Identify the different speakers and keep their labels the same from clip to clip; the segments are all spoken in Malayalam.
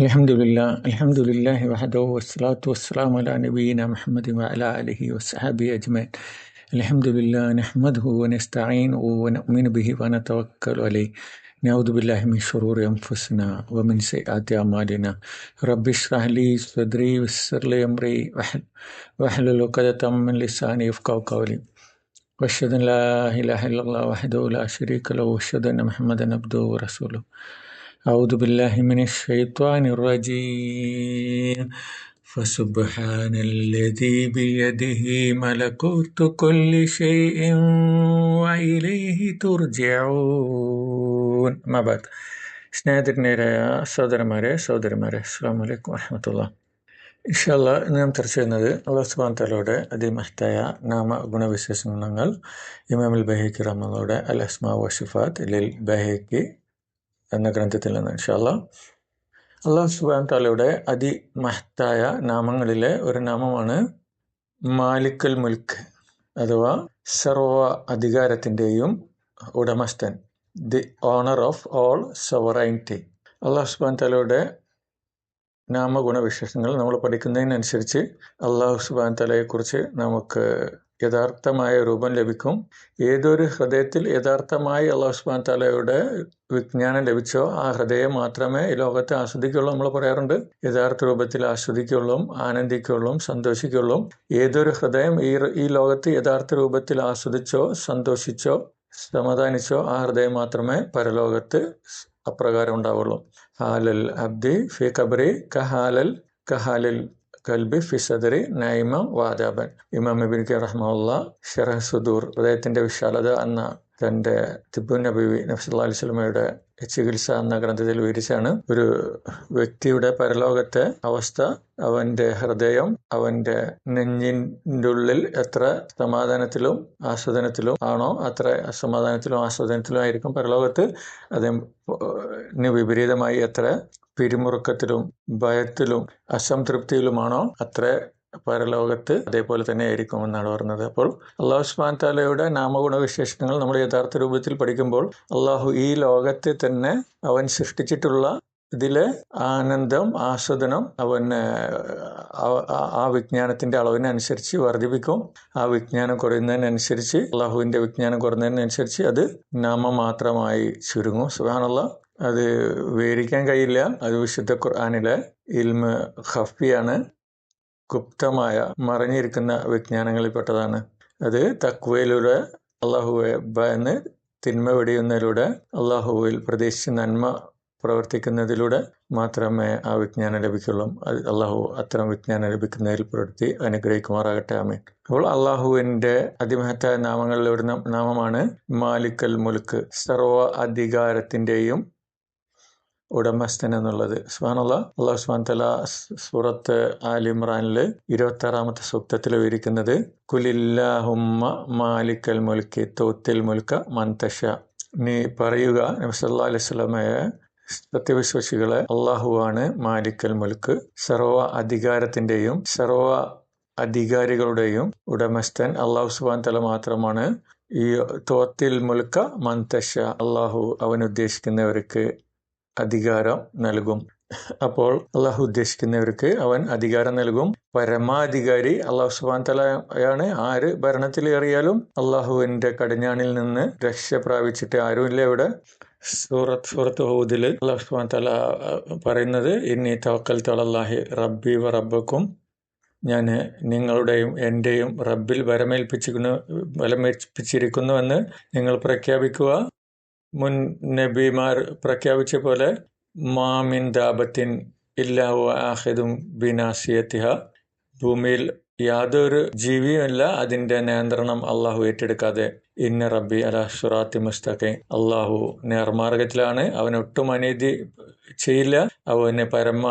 Speaker 1: الحمد لله الحمد لله وحده والصلاة والسلام على نبينا محمد وعلى آله وصحبه أجمعين. الحمد لله نحمده ونستعينه ونؤمن به ونتوكل عليه. نعوذ بالله من شرور أنفسنا ومن سيئات أعمالنا. رب اشرح لي صدري ويسر لي أمري واحلل عقدة من لساني يفقهوا قولي. وأشهد أن لا إله إلا الله وحده لا شريك له وأشهد أن محمدا عبده ورسوله. أعوذ بالله من الشيطان الرجيم فسبحان الذي بيده ملكوت كل شيء وإليه ترجعون ما بعد സ്നേഹത്തിൻ്റെ സഹോദരന്മാരെ സഹോദരിമാരെ അസ്സാം വലൈക്കും വരഹമത്തുള്ള ഇൻഷല്ല ഇന്ന് നാം ചർച്ച ചെയ്യുന്നത് അള്ളാഹ് സുബാൻ തലയുടെ അതിമഹത്തായ നാമ ഗുണവിശേഷണങ്ങൾ ഇമാമുൽ ബഹേക്ക് റഹ്മയുടെ അൽ അസ്മാ വഷിഫാത്ത് ലിൽ ബഹേക്ക് എന്ന ഗ്രന്ഥത്തിൽ നിന്ന് ഇൻഷല്ല അള്ളാഹു സുബാൻ താലയുടെ അതിമഹത്തായ നാമങ്ങളിലെ ഒരു നാമമാണ് മാലിക്കൽ മുൽക്ക് അഥവാ സർവ അധികാരത്തിന്റെയും ഉടമസ്ഥൻ the owner of all sovereignty അള്ളാഹു സുബാൻ താലയുടെ നാമഗുണവിശേഷങ്ങൾ നമ്മൾ പഠിക്കുന്നതിനനുസരിച്ച് അള്ളാഹു സുബാൻ തലയെക്കുറിച്ച് നമുക്ക് യഥാർത്ഥമായ രൂപം ലഭിക്കും. ഏതൊരു ഹൃദയത്തിൽ യഥാർത്ഥമായി അള്ളാഹു സുബാൻ തലയുടെ വിജ്ഞാനം ലഭിച്ചോ ആ ഹൃദയം മാത്രമേ ഈ ലോകത്തെ ആസ്വദിക്കുള്ളൂ നമ്മൾ പറയാറുണ്ട്. യഥാർത്ഥ രൂപത്തിൽ ആസ്വദിക്കുള്ളൂ ആനന്ദിക്കുള്ളൂ സന്തോഷിക്കുള്ളൂ ഏതൊരു ഹൃദയം ഈ ഈ ലോകത്ത് യഥാർത്ഥ രൂപത്തിൽ ആസ്വദിച്ചോ സന്തോഷിച്ചോ സമാധാനിച്ചോ ആ ഹൃദയം മാത്രമേ പരലോകത്ത് അപ്രകാരം ഉണ്ടാവുള്ളൂ. ഹാലൽ അബ്ദി ഫി കബറി കഹാലൽ കഹാലിൽ. കൽബി ഫിസദറി നൈമ വാദാബൻ. ഇമാം ഇബിൻ കെ റഹ്മുള്ള ഷെറഹ് സുദൂർ ഹൃദയത്തിന്റെ വിശാലത എന്ന തന്റെ തിബു നബി നബ്സല്ലാ അലിസ്ലമയുടെ ചികിത്സ എന്ന ഗ്രന്ഥത്തിൽ വിവരിച്ചാണ് ഒരു വ്യക്തിയുടെ പരലോകത്തെ അവസ്ഥ അവന്റെ ഹൃദയം അവന്റെ നെഞ്ഞിന്റെ ഉള്ളിൽ എത്ര സമാധാനത്തിലും ആസ്വാദനത്തിലും ആണോ അത്ര സമാധാനത്തിലും ആസ്വാദനത്തിലും ആയിരിക്കും പരലോകത്ത്. അതിന് വിപരീതമായി എത്ര പിരിമുറുക്കത്തിലും ഭയത്തിലും അസംതൃപ്തിയിലുമാണോ? അത്ര പരലോകത്ത് അതേപോലെ തന്നെ ആയിരിക്കും എന്നാണ് പറഞ്ഞത്. അപ്പോൾ അള്ളാഹു സ്മാൻ താലയുടെ നാമഗുണവിശേഷണങ്ങൾ നമ്മൾ യഥാർത്ഥ രൂപത്തിൽ പഠിക്കുമ്പോൾ അള്ളാഹു ഈ ലോകത്തെ തന്നെ അവൻ സൃഷ്ടിച്ചിട്ടുള്ള ഇതിലെ ആനന്ദം ആസ്വദനം അവൻ ആ വിജ്ഞാനത്തിന്റെ അളവിനനുസരിച്ച് വർദ്ധിപ്പിക്കും. ആ വിജ്ഞാനം കുറയുന്നതിനനുസരിച്ച് അള്ളാഹുവിന്റെ വിജ്ഞാനം കുറയുന്നതിനനുസരിച്ച് അത് നാമം മാത്രമായി ചുരുങ്ങും. സുബാനുള്ള അത് വിവരിക്കാൻ കഴിയില്ല. അത് വിശുദ്ധ ഖുർആാനിലെ ഇൽമ ഹഫിയാണ് ഗുപ്തമായ മറഞ്ഞിരിക്കുന്ന വിജ്ഞാനങ്ങളിൽപ്പെട്ടതാണ്. അത് തക്വയിലൂടെ അള്ളാഹുവെ ഭയന്ന് തിന്മ വെടിയുന്നതിലൂടെ അള്ളാഹുവിൽ പ്രതീക്ഷിച്ച് നന്മ പ്രവർത്തിക്കുന്നതിലൂടെ മാത്രമേ ആ വിജ്ഞാനം ലഭിക്കുള്ളൂ. അത് അള്ളാഹു അത്തരം വിജ്ഞാനം ലഭിക്കുന്നതിൽ പ്രവൃത്തി അനുഗ്രഹിക്കുമാറാകട്ടെ. ആമീൻ. അപ്പോൾ അള്ളാഹുവിന്റെ അതിമഹത്തായ നാമങ്ങളിൽ ഒരു നാമമാണ് മാലിക്കൽ മുൽക്ക്. സർവ അധികാരത്തിന്റെയും ഉടമസ്ഥൻ എന്നുള്ളത്. സുഹാനുള്ള അള്ളാഹു സുഹാൻ തല സൂറത്ത് ആലിമ്രാനിൽ ഇരുപത്തി ആറാമത്തെ സൂക്തത്തിൽ വിവരിക്കുന്നത് കുലില്ലാഹുമ്മ മാലിക്കൽ മുൽക്കി തോത്തിൽ മുൽക്ക മന്തഷ നീ പറയുക നബ്സല്ലാ അലൈഹി സ്വലമയെ സത്യവിശ്വാസികളെ അള്ളാഹുവാണ് മാലിക്കൽ മുൽക്ക്. സർവ അധികാരത്തിന്റെയും സർവ അധികാരികളുടെയും ഉടമസ്ഥൻ അള്ളാഹു സുബാൻ തല മാത്രമാണ്. ഈ തോത്തിൽ മുൽക്ക മന്തഷ അള്ളാഹു അവൻ ഉദ്ദേശിക്കുന്നവർക്ക് അധികാരം നൽകും. അപ്പോൾ അള്ളാഹു ഉദ്ദേശിക്കുന്നവർക്ക് അവൻ അധികാരം നൽകും. പരമാധികാരി അള്ളാഹു സുബാൻ തലയാണ് ആര് ഭരണത്തിലേറിയാലും അള്ളാഹുവിന്റെ കടിഞ്ഞാണിൽ നിന്ന് രക്ഷ പ്രാപിച്ചിട്ട് ആരുമില്ല ഇവിടെ. സൂറത്ത് സൂറത്ത് ഹൂദിൽ അള്ളാഹു സുബാൻ തല പറയുന്നത് ഇനി തവക്കൽ തലല്ലാഹി റബ്ബി വ റബ്ബക്കും ഞാൻ നിങ്ങളുടെയും എന്റെയും റബ്ബിൽ വരമേൽപ്പിച്ചിരിക്കുന്നു വരമേൽപ്പിച്ചിരിക്കുന്നുവെന്ന് നിങ്ങൾ പ്രഖ്യാപിക്കുക. മുൻ നബിമാർ പ്രഖ്യാപിച്ച പോലെ മാമിൻ ദാബത്തിൻ ഇല്ലാഹിദും ബിനാസിയത്തിഹ. ഭൂമിയിൽ യാതൊരു ജീവിയുമല്ല അതിന്റെ നിയന്ത്രണം അള്ളാഹു ഏറ്റെടുക്കാതെ. ഇന്ന റബ്ബി അലാ സുറാത്തി മുസ്തഖെ. അള്ളാഹു നേർമാർഗത്തിലാണ് അവൻ ഒട്ടും അനീതി ചെയ്യില്ല. അവന് പരമ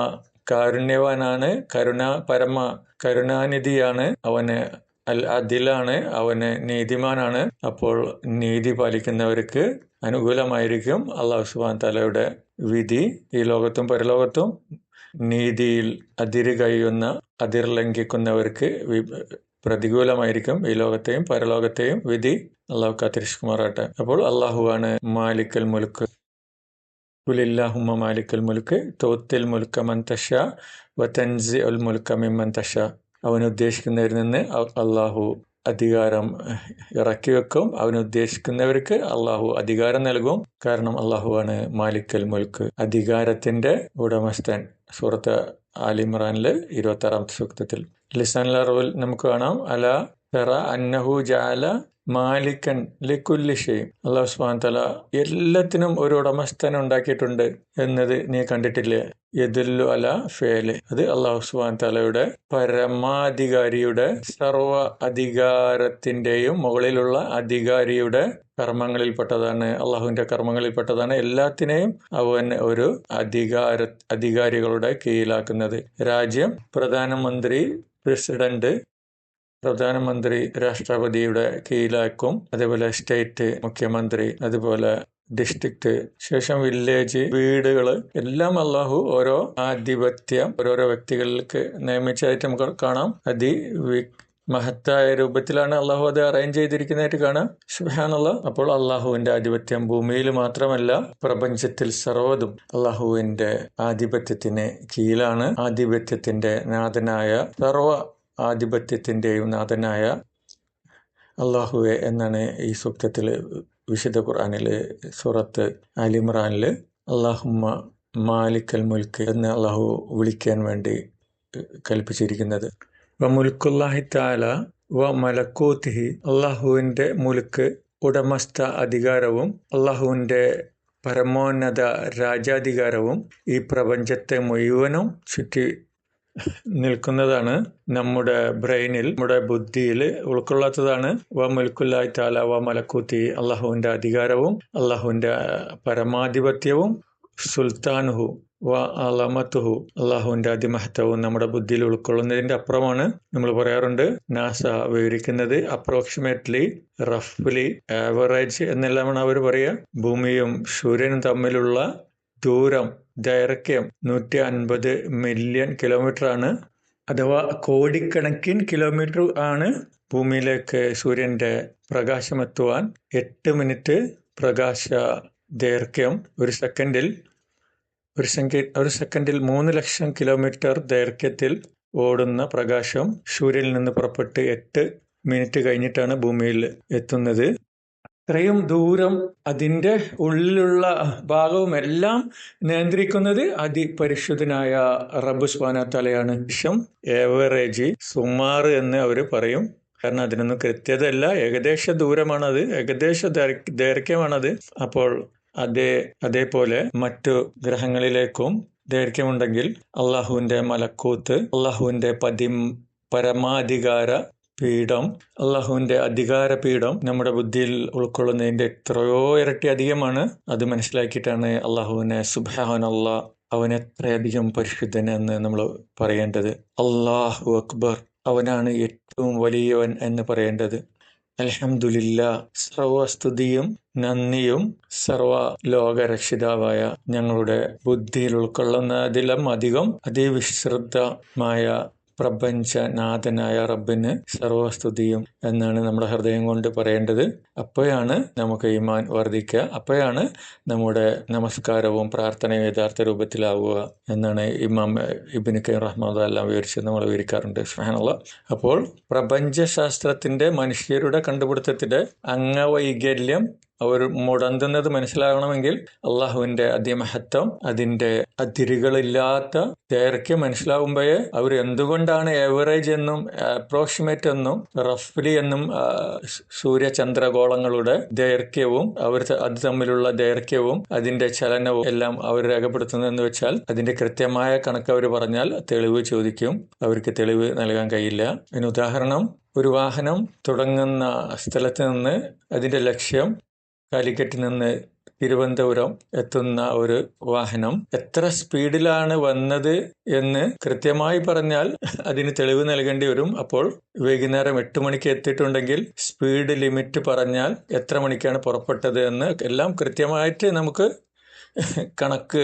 Speaker 1: കാരുണ്യവാനാണ് കരുണ പരമ കരുണാനിധിയാണ്. അവന് അൽ അതിലാണ് അവന് നീതിമാനാണ്. അപ്പോൾ നീതി പാലിക്കുന്നവർക്ക് അനുകൂലമായിരിക്കും. അള്ളാഹു സുബാൻ തലയുടെ വിധി ഈ ലോകത്തും പരലോകത്തും നീതിയിൽ അതിര് കഴിയുന്ന അതിർ ലംഘിക്കുന്നവർക്ക് പ്രതികൂലമായിരിക്കും. ഈ ലോകത്തെയും പരലോകത്തെയും വിധി അള്ളാഹു കാത്തിരിഷ്കുമാറാട്ടെ അപ്പോൾ അള്ളാഹുവാണ് മാലിക്കൽ മുൽക്ക്. ഉലില്ലാഹുമ്മ മാലിക്കൽ മുൽക്ക്. തോത്തിൽ മുൽക്ക മന്തഷ വതൻസി ഉൽ മുൽക്ക മിമ്മന്തഷ അവൻ ഉദ്ദേശിക്കുന്നവരിൽ നിന്ന് അള്ളാഹു അധികാരം ഇറക്കി വെക്കും. അവൻ ഉദ്ദേശിക്കുന്നവർക്ക് അള്ളാഹു അധികാരം നൽകും. കാരണം അള്ളാഹുവാണ് മാലിക്കൽ മുൽക്ക് അധികാരത്തിന്റെ ഉടമസ്ഥൻ. സൂറത്ത് അലിമറാനിൽ ഇരുപത്തി ആറാമത്തെ സൂക്തത്തിൽ. ലിസാൻ അറബിൽ നമുക്ക് കാണാം. അല അന്നഹു ജാല മാലിക്കൻ ലിക്കുല്ലിഷയും അള്ളാഹു സുബാൻ തല എല്ലാത്തിനും ഒരു ഉടമസ്ഥൻ ഉണ്ടാക്കിയിട്ടുണ്ട് എന്നത് നീ കണ്ടിട്ടില്ലേ? യദുല്ലു അല ഫേൽ. അത് അള്ളാഹു സുബാൻ തലയുടെ പരമാധികാരിയുടെ സർവ അധികാരത്തിന്റെയും മുകളിലുള്ള അധികാരിയുടെ കർമ്മങ്ങളിൽപ്പെട്ടതാണ്. അള്ളാഹുവിന്റെ കർമ്മങ്ങളിൽപ്പെട്ടതാണ് എല്ലാത്തിനെയും അവൻ ഒരു അധികാര അധികാരികളുടെ കീഴിലാക്കുന്നത്. രാജ്യം പ്രധാനമന്ത്രി പ്രസിഡന്റ് പ്രധാനമന്ത്രി രാഷ്ട്രപതിയുടെ കീഴിലാക്കും അതേപോലെ സ്റ്റേറ്റ് മുഖ്യമന്ത്രി അതുപോലെ ഡിസ്ട്രിക്റ്റ് ശേഷം വില്ലേജ് വീടുകൾ എല്ലാം അള്ളാഹു ഓരോ ആധിപത്യം ഓരോരോ വ്യക്തികളിലേക്ക് നിയമിച്ചതായിട്ട് നമുക്ക് കാണാം. അതി മഹത്തായ രൂപത്തിലാണ് അള്ളാഹു അത് അറേഞ്ച് ചെയ്തിരിക്കുന്നതായിട്ട് കാണാം. സുഹാനുള്ള അപ്പോൾ അള്ളാഹുവിന്റെ ആധിപത്യം ഭൂമിയിൽ മാത്രമല്ല പ്രപഞ്ചത്തിൽ സർവതും അള്ളാഹുവിന്റെ ആധിപത്യത്തിന് കീഴിലാണ്. ആധിപത്യത്തിന്റെ നാഥനായ സർവ ആധിപത്യത്തിന്റെയും നാഥനായ അള്ളാഹുവെ എന്നാണ് ഈ സൂക്തത്തിൽ വിശുദ്ധ ഖുർആാനിൽ സൂറത്ത് അലിമ്രാനിൽ അള്ളാഹുമ്മ മാലിക്കൽ മുൽക്ക് എന്ന് അള്ളാഹു വിളിക്കാൻ വേണ്ടി കൽപ്പിച്ചിരിക്കുന്നത്. വ മുൽക്കുല്ലാഹി താല വ മലക്കൂത്തിഹി അള്ളാഹുവിന്റെ മുൽക്ക് ഉടമസ്ഥ അധികാരവും അള്ളാഹുവിന്റെ പരമോന്നത രാജാധികാരവും ഈ പ്രപഞ്ചത്തെ മുഴുവനും ചുറ്റി നിൽക്കുന്നതാണ്. നമ്മുടെ ബ്രെയിനിൽ നമ്മുടെ ബുദ്ധിയിൽ ഉൾക്കൊള്ളാത്തതാണ്. വ മുൽക്കുല്ലായി താല വ മലക്കൂത്തി അള്ളാഹുവിന്റെ അധികാരവും അള്ളാഹുവിന്റെ പരമാധിപത്യവും സുൽത്താനുഹു വ അലമത്തുഹു അള്ളാഹുവിന്റെ അതിമഹത്വവും നമ്മുടെ ബുദ്ധിയിൽ ഉൾക്കൊള്ളുന്നതിന്റെ അപ്പുറമാണ് നമ്മൾ പറയാറുണ്ട്. നാസ വിവരിക്കുന്നത് അപ്രോക്സിമേറ്റ്ലി റഫ്ലി ആവറേജ് എന്നെല്ലാമാണ് അവർ പറയുക. ഭൂമിയും സൂര്യനും തമ്മിലുള്ള ദൂരം ദൈർഘ്യം നൂറ്റി അൻപത് മില്യൺ കിലോമീറ്റർ ആണ് അഥവാ കോടിക്കണക്കിന് കിലോമീറ്റർ ആണ് ഭൂമിയിലേക്ക് സൂര്യന്റെ പ്രകാശമെത്തുവാൻ എട്ട് മിനിറ്റ് പ്രകാശ ദൈർഘ്യം ഒരു സെക്കൻഡിൽ ഒരു സെക്കൻ ഒരു സെക്കൻഡിൽ മൂന്ന് ലക്ഷം കിലോമീറ്റർ ദൈർഘ്യത്തിൽ ഓടുന്ന പ്രകാശം സൂര്യനിൽ നിന്ന് പുറപ്പെട്ട് എട്ട് മിനിറ്റ് കഴിഞ്ഞിട്ടാണ് ഭൂമിയിൽ എത്തുന്നത്. ഇത്രയും ദൂരം അതിന്റെ ഉള്ളിലുള്ള ഭാഗവും എല്ലാം നിയന്ത്രിക്കുന്നത് അതിപരിശുദ്ധനായ റബ്ബു സ്വാന തലയാണ് ശം ഏവറേജ് സുമാർ എന്ന് അവർ പറയും. കാരണം അതിനൊന്നും കൃത്യതയല്ല. ഏകദേശ ദൂരമാണത്. ഏകദേശ ദൈർഘ്യമാണത്. അപ്പോൾ അതേ അതേപോലെ മറ്റു ഗ്രഹങ്ങളിലേക്കും ദൈർഘ്യമുണ്ടെങ്കിൽ അള്ളാഹുവിന്റെ മലക്കൂത്ത് അള്ളാഹുവിന്റെ പതി പരമാധികാര പീഠം അള്ളാഹുവിന്റെ അധികാര പീഠം നമ്മുടെ ബുദ്ധിയിൽ ഉൾക്കൊള്ളുന്നതിന്റെ എത്രയോ ഇരട്ടി അധികമാണ്. അത് മനസ്സിലാക്കിയിട്ടാണ് അള്ളാഹുവിനെ അള്ളാഹ് അവൻ എത്രയധികം പരിശുദ്ധൻ എന്ന് നമ്മൾ പറയേണ്ടത്. അള്ളാഹു അക്ബർ അവനാണ് ഏറ്റവും വലിയവൻ എന്ന് പറയേണ്ടത്. അലഹമുല്ല സർവസ്തുതിയും നന്ദിയും സർവ ലോകരക്ഷിതാവായ ഞങ്ങളുടെ ബുദ്ധിയിൽ ഉൾക്കൊള്ളുന്നതിലും അധികം അതിവിശ്രദ്ധമായ പ്രപഞ്ചനാഥനായ റബ്ബിന് സർവസ്തുതിയും എന്നാണ് നമ്മുടെ ഹൃദയം കൊണ്ട് പറയേണ്ടത്. അപ്പോഴാണ് നമുക്ക് ഈമാൻ വർദ്ധിക്കുക. അപ്പോഴാണ് നമ്മുടെ നമസ്കാരവും പ്രാർത്ഥനയും യഥാർത്ഥ രൂപത്തിലാവുക എന്നാണ് ഇമാം ഇബിന് കൈ റഹ്മദ് എല്ലാം വിവരിച്ച് നമ്മൾ വിവരിക്കാറുണ്ട്. സ്നേഹമുള്ള അപ്പോൾ പ്രപഞ്ചശാസ്ത്രത്തിന്റെ മനുഷ്യരുടെ കണ്ടുപിടുത്തത്തിന്റെ അംഗവൈകല്യം അവർ മുടന്തുന്നത് മനസ്സിലാകണമെങ്കിൽ അള്ളാഹുവിന്റെ അതിമഹത്വം അതിന്റെ അതിരുകളില്ലാത്ത ദൈർഘ്യം മനസ്സിലാകുമ്പോഴേ അവർ എന്തുകൊണ്ടാണ് ഏവറേജ് എന്നും അപ്രോക്സിമേറ്റ് എന്നും റഫ്ലി എന്നും സൂര്യചന്ദ്രഗോളങ്ങളുടെ ദൈർഘ്യവും അവർ അത് തമ്മിലുള്ള ദൈർഘ്യവും അതിന്റെ ചലനവും എല്ലാം അവർ രേഖപ്പെടുത്തുന്നതെന്ന് വെച്ചാൽ അതിന്റെ കൃത്യമായ കണക്ക് അവർ പറഞ്ഞാൽ തെളിവ് ചോദിക്കും. അവർക്ക് തെളിവ് നൽകാൻ കഴിയില്ല. അതിന് ഉദാഹരണം ഒരു വാഹനം തുടങ്ങുന്ന സ്ഥലത്ത് നിന്ന് അതിന്റെ ലക്ഷ്യം കാലിക്കറ്റിൽ നിന്ന് തിരുവനന്തപുരം എത്തുന്ന ഒരു വാഹനം എത്ര സ്പീഡിലാണ് വന്നത് എന്ന് കൃത്യമായി പറഞ്ഞാൽ അതിന് തെളിവ് നൽകേണ്ടി വരും. അപ്പോൾ വൈകുന്നേരം എട്ട് മണിക്ക് എത്തിയിട്ടുണ്ടെങ്കിൽ സ്പീഡ് ലിമിറ്റ് പറഞ്ഞാൽ എത്ര മണിക്കാണ് പുറപ്പെട്ടത് എന്ന് എല്ലാം കൃത്യമായിട്ട് നമുക്ക് കണക്ക്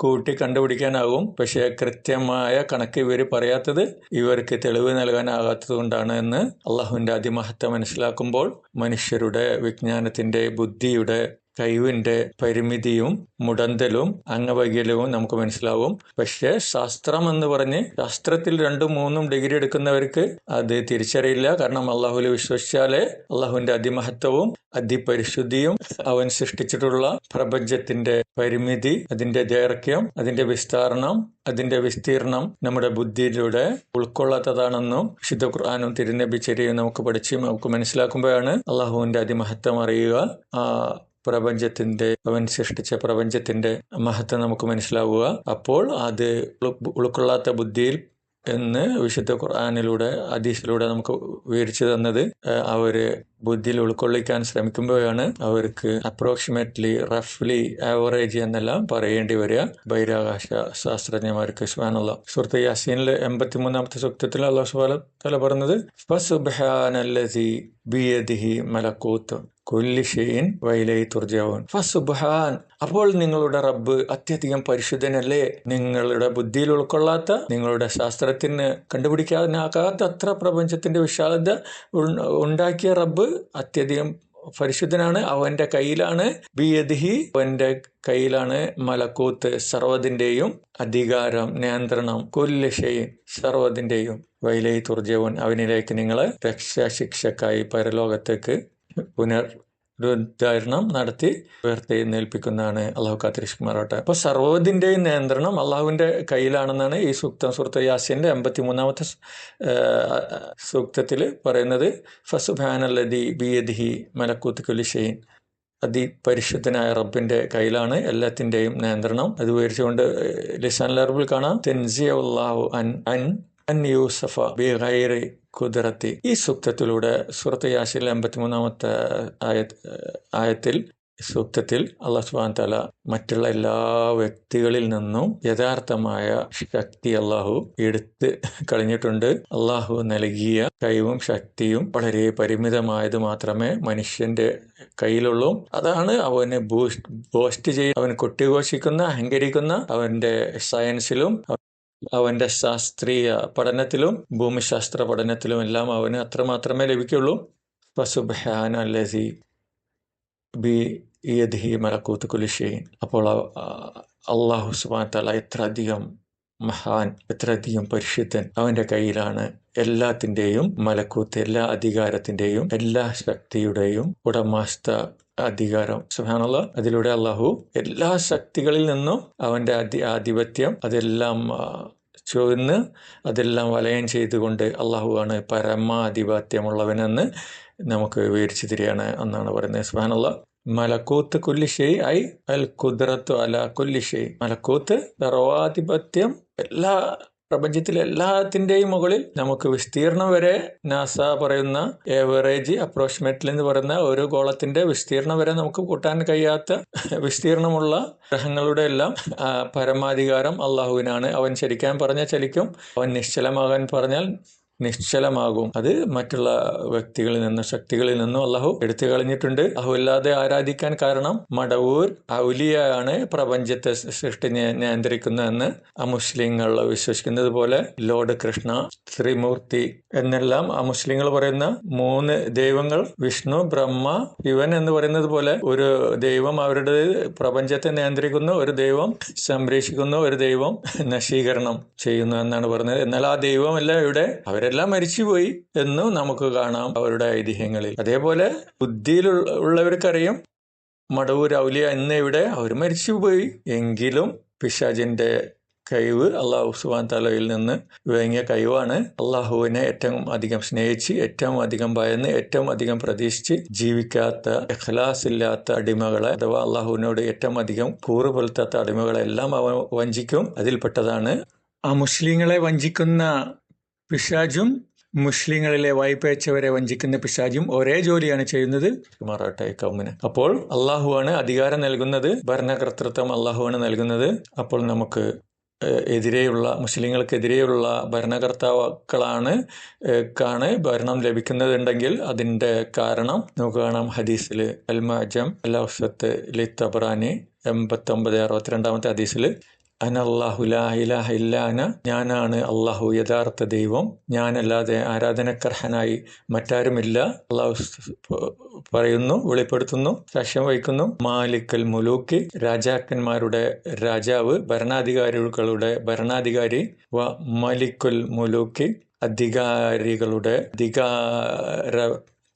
Speaker 1: കൂട്ടി കണ്ടുപിടിക്കാനാകും. പക്ഷേ കൃത്യമായ കണക്ക് ഇവർ പറയാത്തത് ഇവർക്ക് തെളിവ് നൽകാനാകാത്തത് കൊണ്ടാണ് എന്ന് അള്ളാഹുവിന്റെ അതിമഹത്വം മനസ്സിലാക്കുമ്പോൾ മനുഷ്യരുടെ വിജ്ഞാനത്തിന്റെ ബുദ്ധിയുടെ കഴിവിന്റെ പരിമിതിയും മുടന്തലും അംഗവൈകല്യവും നമുക്ക് മനസ്സിലാവും. പക്ഷേ ശാസ്ത്രം എന്ന് പറഞ്ഞ് ശാസ്ത്രത്തിൽ രണ്ടും മൂന്നും ഡിഗ്രി എടുക്കുന്നവർക്ക് അത് തിരിച്ചറിയില്ല. കാരണം അള്ളാഹുൽ വിശ്വസിച്ചാലേ അള്ളാഹുവിന്റെ അതിമഹത്വവും അതിപരിശുദ്ധിയും അവൻ സൃഷ്ടിച്ചിട്ടുള്ള പ്രപഞ്ചത്തിന്റെ പരിമിതി അതിന്റെ ദൈർഘ്യം അതിന്റെ വിസ്താരണം അതിന്റെ വിസ്തീർണം നമ്മുടെ ബുദ്ധിയിലൂടെ ഉൾക്കൊള്ളാത്തതാണെന്നും വിശുദ്ധ ഖുർആാനും തിരുനബിച്ചരിയും നമുക്ക് പഠിച്ച് നമുക്ക് മനസ്സിലാക്കുമ്പോഴാണ് അള്ളാഹുവിന്റെ അതിമഹത്വം അറിയുക. ആ പ്രപഞ്ചത്തിന്റെ അവൻ സൃഷ്ടിച്ച പ്രപഞ്ചത്തിന്റെ മഹത്വം നമുക്ക് മനസ്സിലാവുക. അപ്പോൾ അത് ഉൾക്കൊള്ളാത്ത ബുദ്ധിയിൽ എന്ന് വിശുദ്ധ ഖുർആാനിലൂടെ അദീസിലൂടെ നമുക്ക് വിവരിച്ചു തന്നത് അവർ ബുദ്ധിയിൽ ഉൾക്കൊള്ളിക്കാൻ ശ്രമിക്കുമ്പോഴാണ് അവർക്ക് അപ്രോക്സിമേറ്റ്ലി റഫ്ലി ആവറേജ് എന്നെല്ലാം പറയേണ്ടി വരിക. ബഹിരാകാശ ശാസ്ത്രജ്ഞന്മാർക്ക് സുഹാനുള്ള സുഹൃത്ത് യാസീനിലെ എൺപത്തിമൂന്നാമത്തെ സൂക്തത്തിൽ അള്ളാഹു സുബാല തല പറഞ്ഞത് മലക്കൂത്ത് അപ്പോൾ നിങ്ങളുടെ റബ്ബ് അത്യധികം പരിശുദ്ധനല്ലേ? നിങ്ങളുടെ ബുദ്ധിയിൽ ഉൾക്കൊള്ളാത്ത നിങ്ങളുടെ ശാസ്ത്രത്തിന് കണ്ടുപിടിക്കാനാകാത്ത അത്ര പ്രപഞ്ചത്തിന്റെ വിശാലത ഉണ്ടാക്കിയ റബ്ബ് അത്യധികം പരിശുദ്ധനാണ്. അവന്റെ കയ്യിലാണ് ബിയദിഹി. അവന്റെ കയ്യിലാണ് മലക്കൂത്ത് സർവതിന്റെയും അധികാരം നിയന്ത്രണം. കൊല്ലശയും സർവതിന്റെയും വൈലൈ തുർജവൻ അവനിലേക്ക് നിങ്ങളെ രക്ഷാശിക്ഷക്കായി പരലോകത്തേക്ക് പുനർ ഉദ്ധാരണം നടത്തി ഉയർത്തെഴുന്നേൽപ്പിക്കുന്നതാണ് അള്ളാഹു കാത്തിരിഷ്കുമാറോട്ടെ അപ്പൊ സർവതിന്റെയും നിയന്ത്രണം അള്ളാഹുവിന്റെ കയ്യിലാണെന്നാണ് ഈ സൂക്തം. സുഹൃത്ത് യാസിന്റെ എൺപത്തി മൂന്നാമത്തെ സൂക്തത്തിൽ പറയുന്നത് ഫസുബാനല്ലതി ബിയദിഹി മലക്കൂത്ത് കുലിഷെയിൻ അതിപരിശുദ്ധനായ റബ്ബിന്റെ കയ്യിലാണ് എല്ലാത്തിന്റെയും നിയന്ത്രണം. അത് വിവരിച്ചുകൊണ്ട് ലിസാൻ ലർബിൽ കാണാം തെൻസിയല്ലാഹു അൻ അൻ അൻ യൂസഫ ബി ഈ സൂക്തത്തിലൂടെ സുഹൃത്ത് യാസിൽ എൺപത്തിമൂന്നാമത്തെ ആയ ആയത്തിൽ സൂക്തത്തിൽ അള്ളാഹു സുബാൻ തല മറ്റുള്ള എല്ലാ വ്യക്തികളിൽ നിന്നും യഥാർത്ഥമായ ശക്തി അള്ളാഹു എടുത്ത് കളഞ്ഞിട്ടുണ്ട്. അള്ളാഹു നൽകിയ കഴിവും ശക്തിയും വളരെ പരിമിതമായത് മാത്രമേ മനുഷ്യന്റെ കയ്യിലുള്ളൂ. അതാണ് അവനെ ബൂസ്റ്റ് ബോസ്റ്റ് ചെയ്യും അവൻ കൊട്ടിഘോഷിക്കുന്ന അഹങ്കരിക്കുന്ന അവന്റെ സയൻസിലും അവന്റെ ശാസ്ത്രീയ പഠനത്തിലും ഭൂമിശാസ്ത്ര പഠനത്തിലും എല്ലാം അവന് അത്ര മാത്രമേ ലഭിക്കുള്ളൂ. അല്ലസി ബി യദ്ഹി മലക്കൂത്ത് കുലിശേൻ അപ്പോൾ അള്ളാഹു സുബാൻ തല എത്രയധികം മഹാൻ എത്രയധികം പരിശുദ്ധൻ അവന്റെ കയ്യിലാണ് എല്ലാത്തിന്റെയും മലക്കൂത്ത് എല്ലാ അധികാരത്തിന്റെയും എല്ലാ ശക്തിയുടെയും ഉടമാസ്ഥ അധികാരം. സുഹാനുള്ള അതിലൂടെ അള്ളാഹു എല്ലാ ശക്തികളിൽ നിന്നും അവന്റെ അധി ആധിപത്യം അതെല്ലാം ചൊന്ന് അതെല്ലാം വലയം ചെയ്തുകൊണ്ട് അള്ളാഹുവാണ് പരമാധിപത്യമുള്ളവനെന്ന് നമുക്ക് വിവരിച്ചു തരികയാണ് എന്നാണ് പറയുന്നത്. സുഹാനുള്ള മലക്കൂത്ത് കുല്ലിഷേ ഐ അൽ കുദ്രത്തു അല കുല്ലിഷേ മലക്കൂത്ത് സർവാധിപത്യം എല്ലാ പ്രപഞ്ചത്തിലെ എല്ലാത്തിന്റെയും മുകളിൽ നമുക്ക് വിസ്തീർണം വരെ നാസ പറയുന്ന ഏവറേജ് അപ്രോക്സിമേറ്റ്ലി എന്ന് പറയുന്ന ഒരു ഗോളത്തിന്റെ വിസ്തീർണം വരെ നമുക്ക് കൂട്ടാൻ കഴിയാത്ത വിസ്തീർണമുള്ള ഗ്രഹങ്ങളുടെ എല്ലാം പരമാധികാരം അള്ളാഹുവിനാണ്. അവൻ ചലിക്കാൻ പറഞ്ഞാൽ ചലിക്കും. അവൻ നിശ്ചലമാകാൻ പറഞ്ഞാൽ നിശ്ചലമാകും. അത് മറ്റുള്ള വ്യക്തികളിൽ നിന്നും ശക്തികളിൽ നിന്നും അള്ളാഹു എടുത്തു കളഞ്ഞിട്ടുണ്ട്. അഹു അല്ലാതെ ആരാധിക്കാൻ കാരണം മടവൂർ ഔലിയാണ് പ്രപഞ്ചത്തെ സൃഷ്ടി നിയന്ത്രിക്കുന്നതെന്ന് അമുസ്ലിങ്ങൾ വിശ്വസിക്കുന്നത് പോലെ ലോർഡ് കൃഷ്ണ ശ്രീമൂർത്തി എന്നെല്ലാം അമുസ്ലിങ്ങൾ പറയുന്ന മൂന്ന് ദൈവങ്ങൾ വിഷ്ണു ബ്രഹ്മ ഇവൻ എന്ന് പറയുന്നത് പോലെ ഒരു ദൈവം അവരുടെ പ്രപഞ്ചത്തെ നിയന്ത്രിക്കുന്നു ഒരു ദൈവം സംരക്ഷിക്കുന്നു ഒരു ദൈവം നശീകരണം ചെയ്യുന്നു എന്നാണ് പറഞ്ഞത്. എന്നാൽ ആ ദൈവമല്ല ഇവിടെ അവരെ അവരെല്ലാം മരിച്ചുപോയി എന്ന് നമുക്ക് കാണാം അവരുടെ ഐതിഹ്യങ്ങളിൽ. അതേപോലെ ബുദ്ധിയിൽ ഉള്ളവർക്കറിയാം മടവൂർ ഔലിയ എന്ന ഇവിടെ അവർ മരിച്ചുപോയി. എങ്കിലും പിശാജിന്റെ കഴിവ് അള്ളാഹു സുബാൻ തലയിൽ നിന്ന് വേങ്ങിയ കഴിവാണ്. അള്ളാഹുവിനെ ഏറ്റവും അധികം സ്നേഹിച്ച് ഏറ്റവും അധികം ഭയന്ന് ഏറ്റവും അധികം പ്രതീക്ഷിച്ച് ജീവിക്കാത്ത എഖ്ലാസ് ഇല്ലാത്ത അടിമകളെ അഥവാ അള്ളാഹുവിനോട് ഏറ്റവും അധികം കൂറ് പുലർത്താത്ത അടിമകളെല്ലാം അവൻ വഞ്ചിക്കും. അതിൽപ്പെട്ടതാണ് ആ മുസ്ലിങ്ങളെ വഞ്ചിക്കുന്ന പിശാജും മുസ്ലിങ്ങളിലെ വായ്പയച്ചവരെ വഞ്ചിക്കുന്ന പിശാജും ഒരേ ജോലിയാണ് ചെയ്യുന്നത്. മറാട്ട കൗമിന്. അപ്പോൾ അള്ളാഹുവാണ് അധികാരം നൽകുന്നത് ഭരണകർത്തൃത്വം അള്ളാഹുവാണ് നൽകുന്നത്. അപ്പോൾ നമുക്ക് എതിരെയുള്ള മുസ്ലിങ്ങൾക്കെതിരെയുള്ള ഭരണകർത്താക്കളാണ് കാണ് ഭരണം ലഭിക്കുന്നതുണ്ടെങ്കിൽ അതിന്റെ കാരണം നമുക്ക് കാണാം. ഹദീസിൽ അൽമാജം അല്ലാസത്ത് ഔസത്ത് ലി തബ്രാനി എൺപത്തൊമ്പത് അറുപത്തിരണ്ടാമത്തെ ഹദീസിൽ അനല്ലാഹു ലാ ഇലാഹ ഇല്ലാന ഞാനാണ് അള്ളാഹു യഥാർത്ഥ ദൈവം. ഞാനല്ലാതെ ആരാധനക്കർഹനായി മറ്റാരുമില്ല. അള്ളാഹു പറയുന്നു വെളിപ്പെടുത്തുന്നു സാക്ഷ്യം വഹിക്കുന്നു. മാലിക്കൽ മുലൂക്കി രാജാക്കന്മാരുടെ രാജാവ് ഭരണാധികാരികളുടെ ഭരണാധികാരി. വ മലിക്കുൽ മുലൂക്കി അധികാരികളുടെ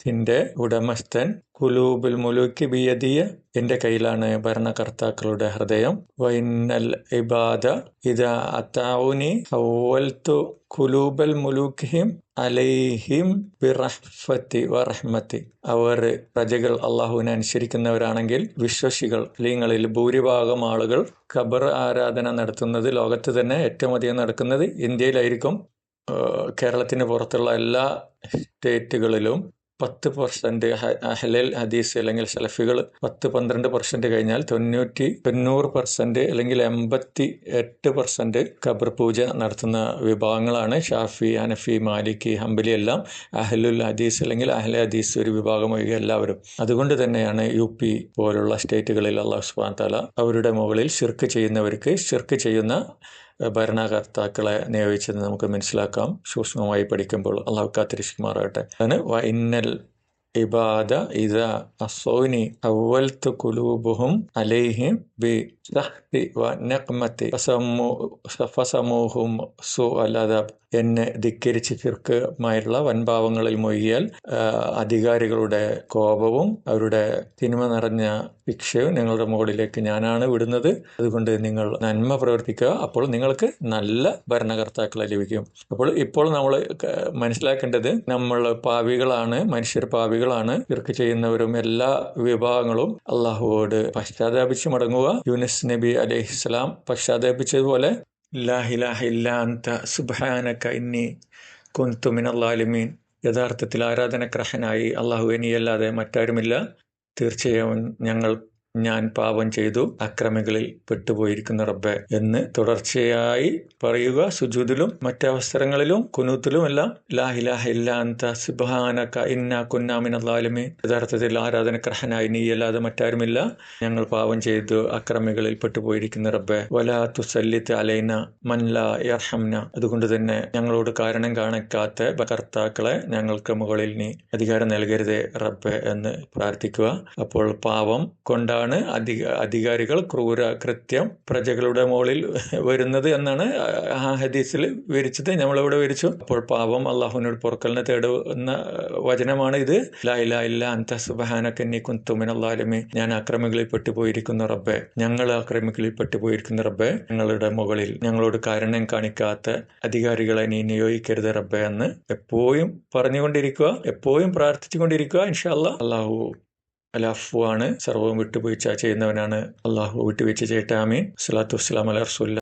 Speaker 1: അധികാരത്തിന്റെ ഉടമസ്ഥൻ കുലൂബുൽ മുലൂക്ക് ബിയദിയ എന്റെ കയ്യിലാണ് ഭരണകർത്താക്കളുടെ ഹൃദയം. വൈനൽ ഇബാദ ഇത അത്താവുനി ഹവൽത്തു കുലൂബൽ മുലൂക്കിഹിം അലൈഹിം ബിറഹ്ഫത്തി വറഹ്മത്തി അവർ പ്രജകൾ അള്ളാഹുവിനെ അനുസരിക്കുന്നവരാണെങ്കിൽ വിശ്വസികൾ അല്ലെങ്കിൽ ഭൂരിഭാഗം ആളുകൾ ഖബർ ആരാധന നടത്തുന്നത് ലോകത്ത് തന്നെ ഏറ്റവും അധികം നടക്കുന്നത് ഇന്ത്യയിലായിരിക്കും. കേരളത്തിന് പുറത്തുള്ള എല്ലാ സ്റ്റേറ്റുകളിലും പത്ത് പെർസെന്റ് ഹലൽ ഹദീസ് അല്ലെങ്കിൽ സലഫികൾ പത്ത് പന്ത്രണ്ട് പെർസെന്റ് കഴിഞ്ഞാൽ തൊണ്ണൂറ്റി തൊണ്ണൂറ് പെർസെന്റ് അല്ലെങ്കിൽ എൺപത്തി എട്ട് പെർസെന്റ് ഖബർ പൂജ നടത്തുന്ന വിഭാഗങ്ങളാണ്. ഷാഫി ഹനഫി മാലിക്കി ഹംബലി എല്ലാം അഹലുൽ ഹദീസ് അല്ലെങ്കിൽ അഹ്ല ഹദീസ് ഒരു വിഭാഗം ഒഴികെ എല്ലാവരും. അതുകൊണ്ട് തന്നെയാണ് യു പി പോലുള്ള സ്റ്റേറ്റുകളിൽ അള്ളാഹു സുബാൻ താല അവരുടെ മുകളിൽ ഷിർക്ക് ചെയ്യുന്നവർക്ക് ഷിർക്ക് ചെയ്യുന്ന ഭരണകർത്താക്കളെ നിയോഗിച്ചത് നമുക്ക് മനസ്സിലാക്കാം. സൂക്ഷ്മമായി പഠിക്കുമ്പോൾ അള്ളാഹു കാത്തിരിക്കുമാറാകട്ടെ. അതിന് വൈന്നൽ ഇബാദ ഇത അസോനി അവൽത്ത് കുലൂബുഹും അലൈഹിം ബി സഹ്തി വ നഖ്മത്തി ഫസമൂഹും സു അലദബ് എന്നെ ധിക്കരിച്ച് ഫിർക്കുമായുള്ള വൻഭാവങ്ങളിൽ മൊഴിയാൽ അധികാരികളുടെ കോപവും അവരുടെ തിന്മ നിറഞ്ഞ ശിക്ഷയും നിങ്ങളുടെ മുകളിലേക്ക് ഞാനാണ് വിടുന്നത്. അതുകൊണ്ട് നിങ്ങൾ നന്മ പ്രവർത്തിക്കുക. അപ്പോൾ നിങ്ങൾക്ക് നല്ല ഭരണകർത്താക്കളെ ലഭിക്കും. അപ്പോൾ ഇപ്പോൾ നമ്മൾ മനസ്സിലാക്കേണ്ടത് നമ്മൾ പാവികളാണ് മനുഷ്യർ പാവികളാണ്. ഫിർക്ക് ചെയ്യുന്നവരും എല്ലാ വിഭാഗങ്ങളും അള്ളാഹുവോട് പശ്ചാത്താപിച്ച് മടങ്ങുക. യുനിസ് നബി അലൈഹിസ്ലാം പശ്ചാത്താപിച്ചതുപോലെ സുബാനക്ക ഇന്നി കുന്തു മിനല്ലാലിമീൻ യഥാർത്ഥത്തിൽ ആരാധനഗ്രഹനായി അള്ളാഹു ഇനിയല്ലാതെ മറ്റാരുമില്ല. തീർച്ചയായും ഞങ്ങൾ ഞാൻ പാപം ചെയ്തു അക്രമികളിൽ പെട്ടുപോയിരിക്കുന്ന റബ്ബെ എന്ന് തുടർച്ചയായി പറയുക. സുജൂദിലും മറ്റവസരങ്ങളിലും കുനൂത്തിലും എല്ലാം ലാഹിലാഹ ഇല്ലാന്ത സുബാനക്ക ഇന്ന കുന്നാമിനാലുമേ യഥാർത്ഥത്തിൽ നീ അല്ലാതെ മറ്റാരുമില്ല. ഞങ്ങൾ പാപം ചെയ്തു അക്രമികളിൽ പെട്ടുപോയിരിക്കുന്ന റബ്ബെ. വലാ തുസല്ലിത്ത് അലൈന മൻല യർഹംന. അതുകൊണ്ട് തന്നെ ഞങ്ങളോട് കാരണം കാണിക്കാത്ത കർത്താക്കളെ ഞങ്ങൾക്ക് മുകളിൽ നീ അധികാരം നൽകരുതേ റബ്ബെ എന്ന് പ്രാർത്ഥിക്കുക. അപ്പോൾ പാപം കൊണ്ടാണ് ആണ് അധിക അധികാരികൾ ക്രൂര കൃത്യം പ്രജകളുടെ മുകളിൽ വരുന്നത് എന്നാണ് ആ ഹദീസിൽ വിരിച്ചത് നമ്മളിവിടെ വിരിച്ചു അപ്പോൾ പാപം അള്ളാഹുവിനോട് പൊറക്കലിനെ തേടുന്ന വചനമാണ് ഇത്. ലായില ഇല്ല അന്ത സുബഹാനക്കന്നി കുന്തുമിൻ അള്ളാലുമേ ഞാൻ അക്രമികളിൽ പെട്ടുപോയിരിക്കുന്ന റബ്ബെ. ഞങ്ങൾ അക്രമികളിൽ പെട്ടുപോയിരിക്കുന്ന റബ്ബെ. ഞങ്ങളുടെ മുകളിൽ ഞങ്ങളോട് കാരണം കാണിക്കാത്ത അധികാരികളെ നീ നിയോഗിക്കരുത് റബ്ബെ എന്ന് എപ്പോഴും പറഞ്ഞുകൊണ്ടിരിക്കുക എപ്പോഴും പ്രാർത്ഥിച്ചുകൊണ്ടിരിക്കുക ഇൻഷാല്ല അള്ളാഹു അലാഫു ആണ് സർവവും ചെയ്യുന്നവനാണ് അള്ളാഹു. വിട്ടുവീഴ്ച ചെയ്യട്ടെ. ആമീൻ. സ്വലാത്തു വസ്സലാം അലർസുല്ല